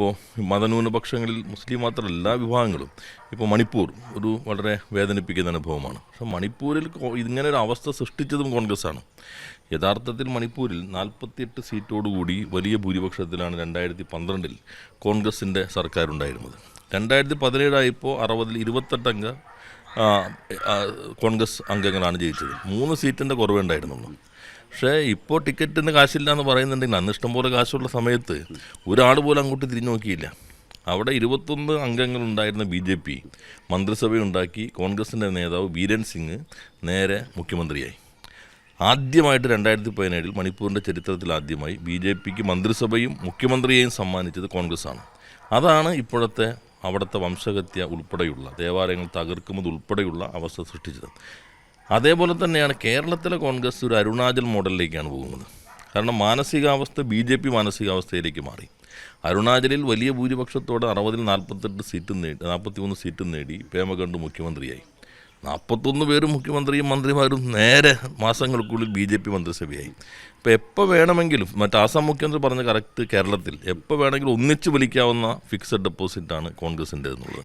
ഇപ്പോൾ മതന്യൂനപക്ഷങ്ങളിൽ മുസ്ലിം മാത്രമല്ല എല്ലാ വിഭാഗങ്ങളും ഇപ്പോൾ മണിപ്പൂർ ഒരു വളരെ വേദനിപ്പിക്കുന്ന അനുഭവമാണ്. പക്ഷെ മണിപ്പൂരിൽ ഇങ്ങനെ ഒരു അവസ്ഥ സൃഷ്ടിച്ചതും കോൺഗ്രസ്സാണ്. യഥാർത്ഥത്തിൽ മണിപ്പൂരിൽ നാൽപ്പത്തിയെട്ട് സീറ്റോടുകൂടി വലിയ ഭൂരിപക്ഷത്തിലാണ് രണ്ടായിരത്തി പന്ത്രണ്ടിൽ കോൺഗ്രസിന്റെ സർക്കാരുണ്ടായിരുന്നത് രണ്ടായിരത്തി പതിനേഴായപ്പോൾ അറുപതിൽ ഇരുപത്തെട്ടംഗ കോൺഗ്രസ് അംഗങ്ങളാണ് ജയിച്ചത്. മൂന്ന് സീറ്റിന്റെ കുറവേ ഉണ്ടായിരുന്നുള്ളൂ പക്ഷേ ഇപ്പോൾ ടിക്കറ്റിന് കാശില്ല എന്ന് പറയുന്നുണ്ടെങ്കിൽ അന്ന് ഇഷ്ടംപോലെ കാശുള്ള സമയത്ത് ഒരാൾ പോലും അങ്ങോട്ട് തിരിഞ്ഞു നോക്കിയില്ല. അവിടെ ഇരുപത്തൊന്ന് അംഗങ്ങളുണ്ടായിരുന്ന ബി ജെ പി മന്ത്രിസഭയുണ്ടാക്കി കോൺഗ്രസിന്റെ നേതാവ് വീരൻ സിംഗ് നേരെ മുഖ്യമന്ത്രിയായി. ആദ്യമായിട്ട് രണ്ടായിരത്തി പതിനേഴിൽ മണിപ്പൂരിന്റെ ചരിത്രത്തിൽ ആദ്യമായി ബി ജെ പിക്ക് മന്ത്രിസഭയും മുഖ്യമന്ത്രിയെയും സമ്മാനിച്ചത് കോൺഗ്രസ്സാണ്. അതാണ് ഇപ്പോഴത്തെ അവിടുത്തെ വംശഹത്യ ഉൾപ്പെടെയുള്ള ദേവാലയങ്ങൾ തകർക്കുന്നത് ഉൾപ്പെടെയുള്ള അവസ്ഥ സൃഷ്ടിച്ചത്. അതേപോലെ തന്നെയാണ് കേരളത്തിലെ കോൺഗ്രസ് ഒരു അരുണാചൽ മോഡലിലേക്കാണ് പോകുന്നത്. കാരണം മാനസികാവസ്ഥ ബി ജെ പി മാനസികാവസ്ഥയിലേക്ക് മാറി. അരുണാചലിൽ വലിയ ഭൂരിപക്ഷത്തോടെ അറുപതിൽ നാൽപ്പത്തെട്ട് സീറ്റും നേടി നാൽപ്പത്തി മൂന്ന് സീറ്റും നേടി പേമകണ്ട് മുഖ്യമന്ത്രിയായി. നാൽപ്പത്തൊന്ന് പേരും മുഖ്യമന്ത്രിയും മന്ത്രിമാരും നേരെ മാസങ്ങൾക്കുള്ളിൽ ബി ജെ പി മന്ത്രിസഭയായി. ഇപ്പോൾ എപ്പോൾ വേണമെങ്കിലും മറ്റേ ആസാം മുഖ്യമന്ത്രി പറഞ്ഞ കറക്റ്റ് കേരളത്തിൽ എപ്പോൾ വേണമെങ്കിലും ഒന്നിച്ച് വലിക്കാവുന്ന ഫിക്സഡ് ഡെപ്പോസിറ്റാണ് കോൺഗ്രസിന്റെ എന്നുള്ളത്